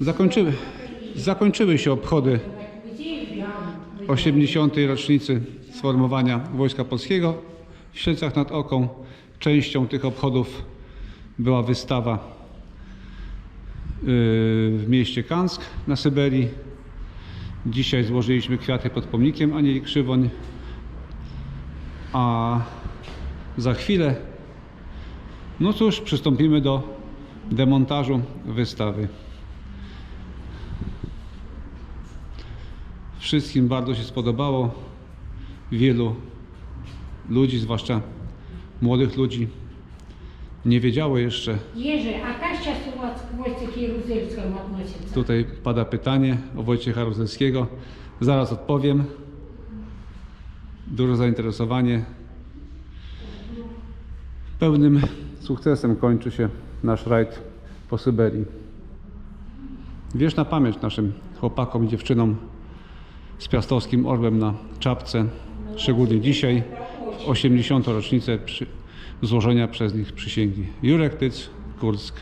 Zakończyły, zakończyły się obchody 80. rocznicy sformowania Wojska Polskiego w Siedlcach nad Oką. Częścią tych obchodów była wystawa yy, w mieście Kansk na Syberii. Dzisiaj złożyliśmy kwiaty pod pomnikiem Anieli Krzywoń, a za chwilę, no cóż, przystąpimy do demontażu wystawy. wszystkim bardzo się spodobało. Wielu ludzi, zwłaszcza młodych ludzi, nie wiedziało jeszcze. Jerzy, a Kaścia Słowacka-Wojciech Jeruzalemską Tutaj pada pytanie o Wojciecha Ruzelskiego. Zaraz odpowiem. Duże zainteresowanie. Pełnym sukcesem kończy się nasz rajd po Syberii. Wiesz na pamięć naszym chłopakom i dziewczynom, z piastowskim orłem na czapce, szczególnie dzisiaj, w 80. rocznicę złożenia przez nich przysięgi. Jurek Tyc, Kursk,